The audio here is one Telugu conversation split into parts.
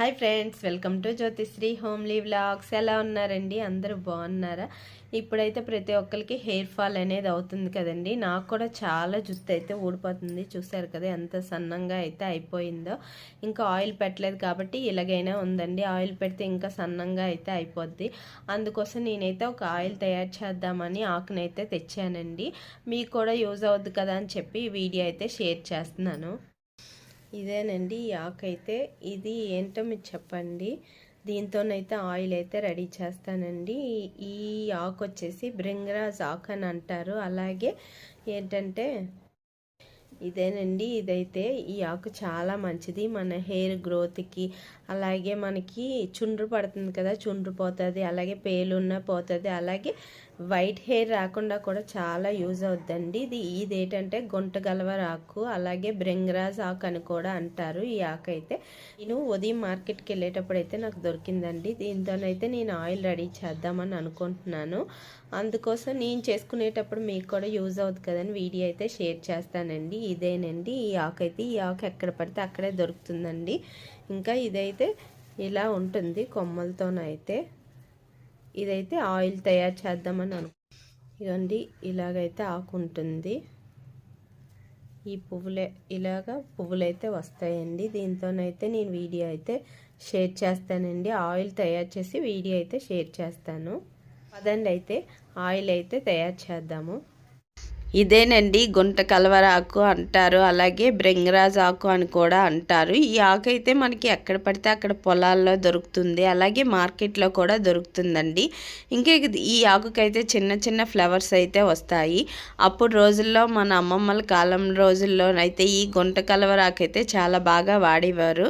Hi friends welcome to Jyothisri homely vlogs. ఎలా ఉన్నారండి? అందరూ బాగున్నారా? ఇప్పుడైతే ప్రతి ఒక్కరికి హెయిర్ ఫాల్ అనేది అవుతుంది కదండి. నాకు కూడా చాలా జుత్తు అయితే ఊడిపోతుంది. చూసారు కదా ఎంత సన్నంగా అయితే అయిపోయిందో. ఇంకా ఆయిల్ పెట్టలేదు కాబట్టి ఇలాగైనా ఉందండి. ఆయిల్ పెడితే ఇంకా సన్నంగా అయితే అయిపోద్ది. అందుకోసం నేనైతే ఒక ఆయిల్ తయారు చేద్దామని ఆకునైతే తెచ్చానండి. మీకు కూడా యూజ్ అవుద్ది కదా అని చెప్పి వీడియో అయితే షేర్ చేస్తున్నాను. ఇదేనండి ఈ ఆకు అయితే ఇది ఏంటో మీరు చెప్పండి. దీంతోనైతే ఆయిల్ అయితే రెడీ చేస్తానండి. ఈ ఆకు వచ్చేసి బ్రింగరాజ్ ఆకు అని అంటారు. అలాగే ఏంటంటే ఇదేనండి. ఇదైతే ఈ ఆకు చాలా మంచిది. మన హెయిర్ గ్రోత్కి అలాగే మనకి చుండ్రు పడుతుంది కదా చుండ్రు పోతుంది. అలాగే పేలున్న పోతుంది. అలాగే వైట్ హెయిర్ రాకుండా కూడా చాలా యూజ్ అవుద్దండి. ఇది ఇది ఏంటంటే గొంటగలవర ఆకు అలాగే బ్రింగరాజ్ ఆకు అని కూడా అంటారు ఈ ఆకు అయితే నేను ఉదయం మార్కెట్కి వెళ్ళేటప్పుడు అయితే నాకు దొరికిందండి. దీంతోనైతే నేను ఆయిల్ రెడీ చేద్దామని అనుకుంటున్నాను. అందుకోసం నేను చేసుకునేటప్పుడు మీకు కూడా యూజ్ అవుతుంది కదని వీడియో అయితే షేర్ చేస్తానండి. ఇదేనండి ఈ ఆకు అయితే ఈ ఆకు ఎక్కడ పడితే అక్కడే దొరుకుతుందండి. ఇంకా ఇదైతే ఇలా ఉంటుంది కొమ్మలతోనైతే. ఇదైతే ఆయిల్ తయారు చేద్దామని అను ఇదండి ఇలాగైతే ఆకు ఉంటుంది. ఈ పువ్వులే ఇలాగా పువ్వులైతే వస్తాయండి. దీంతోనైతే నేను వీడియో అయితే షేర్ చేస్తానండి. ఆయిల్ తయారు చేసి వీడియో అయితే షేర్ చేస్తాను. అదండి అయితే ఆయిల్ అయితే తయారు చేద్దాము. ఇదేనండి గుంట కలవర ఆకు అంటారు అలాగే బ్రింగరాజ్ ఆకు అని కూడా అంటారు. ఈ ఆకు అయితే మనకి ఎక్కడ పడితే అక్కడ పొలాల్లో దొరుకుతుంది అలాగే మార్కెట్లో కూడా దొరుకుతుందండి. ఇంకా ఈ ఆకుకైతే చిన్న చిన్న ఫ్లవర్స్ అయితే వస్తాయి. అప్పుడు రోజుల్లో మన అమ్మమ్మల కాలం రోజుల్లో అయితే ఈ గుంట కలవర ఆకు అయితే చాలా బాగా వాడేవారు.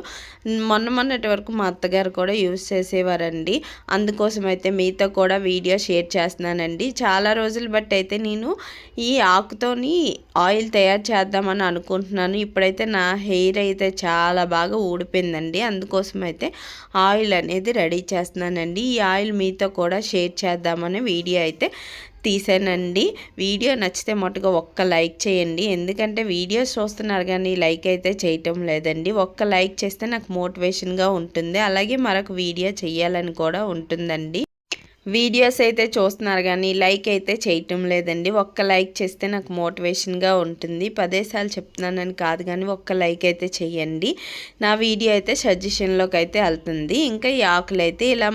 మొన్న మొన్నటి వరకు మా అత్తగారు కూడా యూజ్ చేసేవారండి. అందుకోసం అయితే మీతో కూడా వీడియో షేర్ చేస్తున్నానండి. చాలా రోజులు బట్టి అయితే నేను ఈ ఆకుతోని ఆయిల్ తయారు చేద్దామని అనుకుంటున్నాను. ఇప్పుడైతే నా హెయిర్ అయితే చాలా బాగా ఊడిపోయిందండి. అందుకోసం అయితే ఆయిల్ అనేది రెడీ చేస్తున్నానండి. ఈ ఆయిల్ మీతో కూడా షేర్ చేద్దామని వీడియో అయితే తీసానండి. వీడియో నచ్చితే మటుగా ఒక్క లైక్ చేయండి. ఎందుకంటే వీడియోస్ చూస్తున్నారు కానీ లైక్ అయితే చేయటం లేదండి. ఒక్క లైక్ చేస్తే నాకు మోటివేషన్గా ఉంటుంది. అలాగే మరొక వీడియో చేయాలని కూడా ఉంటుందండి. వీడియోస్ అయితే చూస్తున్నారు కానీ లైక్ అయితే చేయటం లేదండి. ఒక్క లైక్ చేస్తే నాకు మోటివేషన్గా ఉంటుంది. పదేసార్లు చెప్తున్నానని కాదు కానీ ఒక్క లైక్ అయితే చేయండి. నా వీడియో అయితే సజెషన్లోకి అయితే వెళ్తుంది. ఇంకా ఈ ఆకులు అయితే ఇలా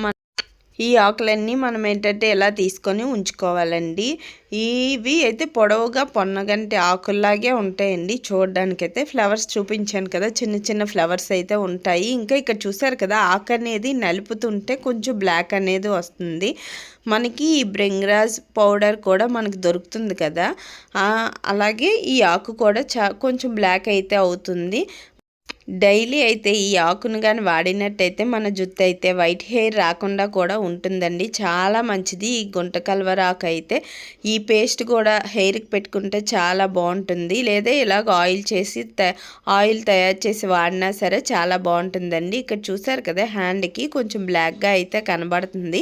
ఈ ఆకులన్నీ మనం ఏంటంటే ఎలా తీసుకొని ఉంచుకోవాలండి? ఇవి అయితే పొడవుగా పొన్నగంటి ఆకుల్లాగే ఉంటాయండి. చూడడానికైతే ఫ్లవర్స్ చూపించాను కదా చిన్న చిన్న ఫ్లవర్స్ అయితే ఉంటాయి. ఇంకా ఇక్కడ చూసారు కదా ఆకు అనేది నలుపుతుంటే కొంచెం బ్లాక్ అనేది వస్తుంది. మనకి ఈ బ్రింగ్రాజ్ పౌడర్ కూడా మనకు దొరుకుతుంది కదా. అలాగే ఈ ఆకు కూడా చా కొంచెం బ్లాక్ అయితే అవుతుంది. డైలీ అయితే ఈ ఆకును కానీ వాడినట్టయితే మన జుట్టు అయితే వైట్ హెయిర్ రాకుండా కూడా ఉంటుందండి. చాలా మంచిది. ఈ గుంట కల్వరాకు అయితే ఈ పేస్ట్ కూడా హెయిర్కి పెట్టుకుంటే చాలా బాగుంటుంది. లేదా ఇలాగ ఆయిల్ చేసి ఆయిల్ తయారు చేసి వాడినా సరే చాలా బాగుంటుందండి. ఇక్కడ చూసారు కదా హ్యాండ్కి కొంచెం బ్లాక్గా అయితే కనబడుతుంది.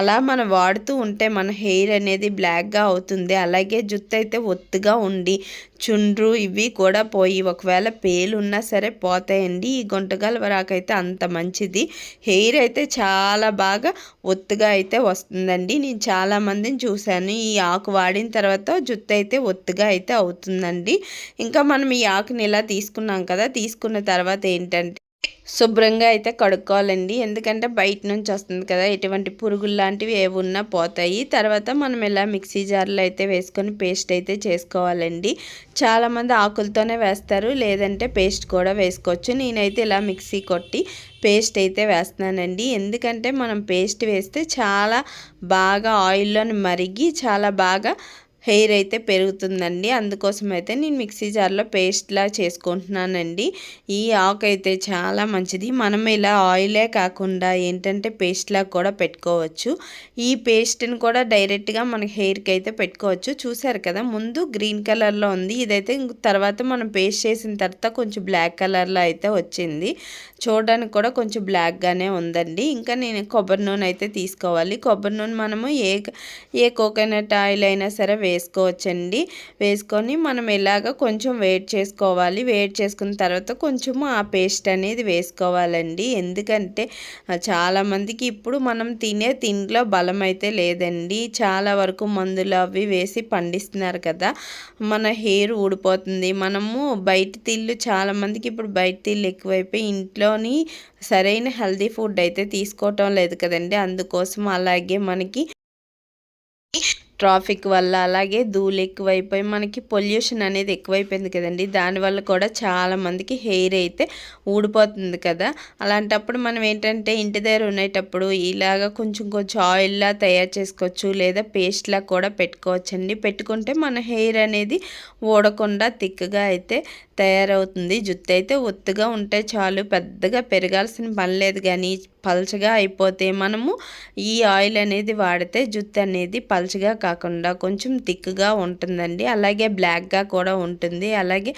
అలా మనం వాడుతూ ఉంటే మన హెయిర్ అనేది బ్లాక్గా అవుతుంది. అలాగే జుట్టు అయితే ఒత్తుగా ఉండి చుండ్రు ఇవి కూడా పోయి ఒకవేళ పేలు ఉన్నా సరే పోతాయండి. ఈ గుంటగల వరాకైతే అంత మంచిది. హెయిర్ అయితే చాలా బాగా ఒత్తుగా అయితే వస్తుందండి. నేను చాలామందిని చూశాను. ఈ ఆకు వాడిన తర్వాత జుట్టు అయితే ఒత్తుగా అయితే అవుతుందండి. ఇంకా మనం ఈ ఆకుని ఇలా తీసుకున్నాం కదా తీసుకున్న తర్వాత ఏంటంటే శుభ్రంగా అయితే కడుక్కోవాలండి. ఎందుకంటే బయట నుంచి వస్తుంది కదా ఎటువంటి పురుగులు లాంటివి ఏవి ఉన్నా పోతాయి. తర్వాత మనం ఇలా మిక్సీ జార్లో అయితే వేసుకొని పేస్ట్ అయితే చేసుకోవాలండి. చాలామంది ఆకులతోనే వేస్తారు లేదంటే పేస్ట్ కూడా వేసుకోవచ్చు. నేనైతే ఇలా మిక్సీ కొట్టి పేస్ట్ అయితే వేస్తున్నానండి. ఎందుకంటే మనం పేస్ట్ వేస్తే చాలా బాగా ఆయిల్లోని మరిగి చాలా బాగా హెయిర్ అయితే పెరుగుతుందండి. అందుకోసం అయితే నేను మిక్సీ జార్లో పేస్ట్లా చేసుకుంటున్నానండి. ఈ ఆకు అయితే చాలా మంచిది. మనం ఇలా ఆయిలే కాకుండా ఏంటంటే పేస్ట్లా కూడా పెట్టుకోవచ్చు. ఈ పేస్ట్ని కూడా డైరెక్ట్గా మన హెయిర్కి అయితే పెట్టుకోవచ్చు. చూసారు కదా ముందు గ్రీన్ కలర్లో ఉంది. ఇదైతే తర్వాత మనం పేస్ట్ చేసిన తర్వాత కొంచెం బ్లాక్ కలర్లో అయితే వచ్చింది. చూడడానికి కూడా కొంచెం బ్లాక్గానే ఉందండి. ఇంకా నేను కొబ్బరి నూనె అయితే తీసుకోవాలి. కొబ్బరి నూనె మనము ఏ ఏ కోకోనట్ ఆయిల్ అయినా సరే వేసుకోవచ్చండి. వేసుకొని మనం ఇలాగ కొంచెం వేడి చేసుకోవాలి. వేడి చేసుకున్న తర్వాత కొంచెము ఆ పేస్ట్ అనేది వేసుకోవాలండి. ఎందుకంటే చాలామందికి ఇప్పుడు మనం తినే తిండిలో బలం అయితే లేదండి. చాలా వరకు మందులు అవి వేసి పండిస్తున్నారు కదా. మన హెయిర్ ఊడిపోతుంది. మనము బయట తిళ్ళు చాలామందికి ఇప్పుడు బయట తిళ్ళు ఎక్కువైపోయి ఇంట్లోని సరైన హెల్దీ ఫుడ్ అయితే తీసుకోవటం లేదు కదండి. అందుకోసం అలాగే మనకి ట్రాఫిక్ వల్ల అలాగే ధూళి ఎక్కువైపోయి మనకి పొల్యూషన్ అనేది ఎక్కువైపోయింది కదండి. దానివల్ల కూడా చాలామందికి హెయిర్ అయితే ఊడిపోతుంది కదా. అలాంటప్పుడు మనం ఏంటంటే ఇంటి దగ్గర ఉండేటప్పుడు ఇలాగ కొంచెం కొంచెం ఆయిల్లా తయారు చేసుకోవచ్చు లేదా పేస్ట్లా కూడా పెట్టుకోవచ్చండి. పెట్టుకుంటే మన హెయిర్ అనేది ఊడకుండా థిక్గా అయితే తయారవుతుంది. జుట్టు అయితే ఒత్తుగా ఉంటే చాలు పెద్దగా పెరగాల్సిన పని లేదు కానీ పలచగా అయిపోతే మనము ఈ ఆయిల్ అనేది వాడితే జుత్తు అనేది పలచగా కాకుండా కొంచెం థిక్గా ఉంటుందండి. అలాగే బ్లాక్గా కూడా ఉంటుంది. అలాగే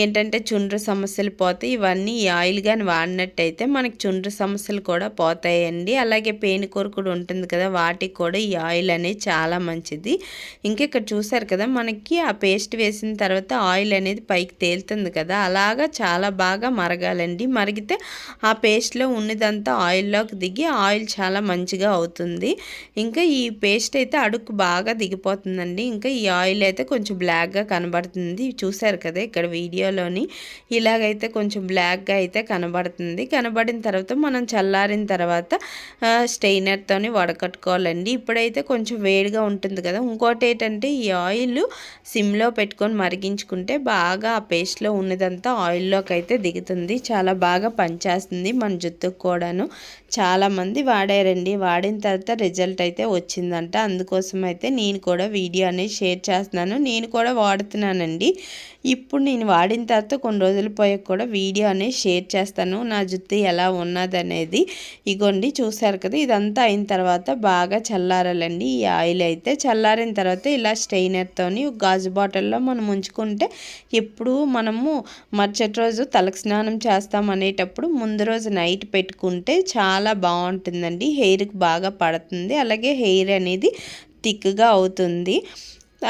ఏంటంటే చుండ్రు సమస్యలు పోతాయి ఇవన్నీ ఈ ఆయిల్ కానీ వాడినట్టయితే మనకి చుండ్రు సమస్యలు కూడా పోతాయండి. అలాగే పేను కూడా ఉంటుంది కదా వాటికి కూడా ఈ ఆయిల్ అనేది చాలా మంచిది. ఇంకా ఇక్కడ చూసారు కదా మనకి ఆ పేస్ట్ వేసిన తర్వాత ఆయిల్ అనేది పైకి తేలుతుంది కదా అలాగా చాలా బాగా మరగాలండి. మరిగితే ఆ పేస్ట్లో ఉన్నదంతా ఆయిల్లోకి దిగి ఆయిల్ చాలా మంచిగా అవుతుంది. ఇంకా ఈ పేస్ట్ అయితే అడుగు బాగా దిగిపోతుందండి. ఇంకా ఈ ఆయిల్ అయితే కొంచెం బ్లాక్గా కనబడుతుంది. చూసారు కదా ఇక్కడ వీడియోలోని? ఇలాగైతే కొంచెం బ్లాక్గా అయితే కనబడుతుంది. కనబడిన తర్వాత మనం చల్లారిన తర్వాత స్టెయినర్తోని వడకట్టుకోవాలండి. ఇప్పుడైతే కొంచెం వేడిగా ఉంటుంది కదా. ఇంకోటి ఏంటంటే ఈ ఆయిల్ సిమ్లో పెట్టుకొని మరిగించుకుంటే బాగా ఆ పేస్ట్లో ఉన్నదంతా ఆయిల్లోకి అయితే దిగుతుంది. చాలా బాగా పనిచేస్తుంది మన జుట్టుకు కూడాను. చాలామంది వాడారండి. వాడిన తర్వాత రిజల్ట్ అయితే వచ్చిందంట. అందుకోసం అయితే నేను కూడా వీడియో అనేది షేర్ చేస్తున్నాను. నేను కూడా వాడుతున్నానండి. ఇప్పుడు నేను వాడిన తర్వాత కొన్ని రోజులు పోయాక కూడా వీడియో అనేది షేర్ చేస్తాను. నా జుట్టు ఎలా ఉన్నదనేది ఇగోండి చూసారు కదా ఇదంతా అయిన తర్వాత బాగా చల్లారాలండి. ఈ ఆయిల్ అయితే చల్లారిన తర్వాత ఇలా స్టెయినర్తోని గాజు బాటిల్లో మనం ఉంచుకుంటే ఎప్పుడు మనము మరుసటి రోజు తలకు స్నానం చేస్తాం అనేటప్పుడు ముందు రోజు నైట్ పెట్టుకుంటే చాలా బాగుంటుందండి. హెయిర్కి బాగా పడుతుంది. అలాగే హెయిర్ అనేది థిక్గా అవుతుంది.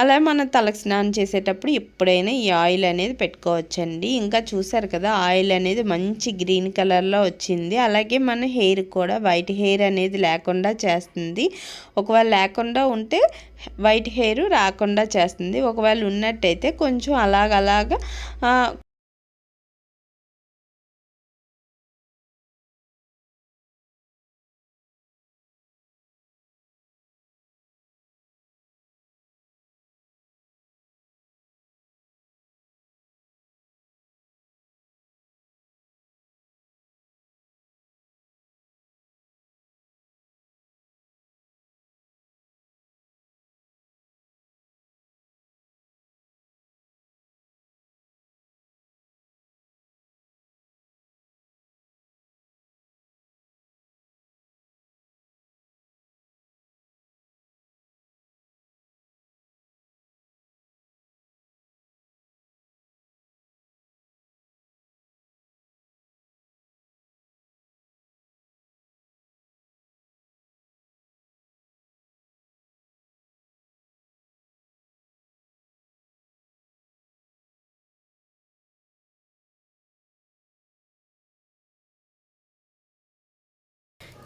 అలా మనం తలకు స్నానం చేసేటప్పుడు ఎప్పుడైనా ఈ ఆయిల్ అనేది పెట్టుకోవచ్చండి. ఇంకా చూసారు కదా ఆయిల్ అనేది మంచి గ్రీన్ కలర్లో వచ్చింది. అలాగే మన హెయిర్ కూడా వైట్ హెయిర్ అనేది లేకుండా చేస్తుంది. ఒకవేళ లేకుండా ఉంటే వైట్ హెయిర్ రాకుండా చేస్తుంది. ఒకవేళ ఉన్నట్టయితే కొంచెం అలాగలాగా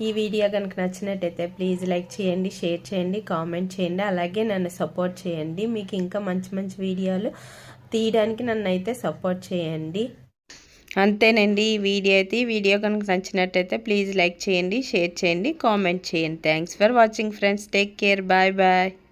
ఈ వీడియో కనుక నచ్చినట్టయితే ప్లీజ్ లైక్ చేయండి షేర్ చేయండి కామెంట్ చేయండి అలాగే నన్ను సపోర్ట్ చేయండి. మీకు ఇంకా మంచి మంచి వీడియోలు తీయడానికి నన్ను అయితే సపోర్ట్ చేయండి. అంతేనండి ఈ వీడియో అయితే ఈ వీడియో కనుక నచ్చినట్టయితే ప్లీజ్ లైక్ చేయండి షేర్ చేయండి కామెంట్ చేయండి. Thanks for watching friends take care bye bye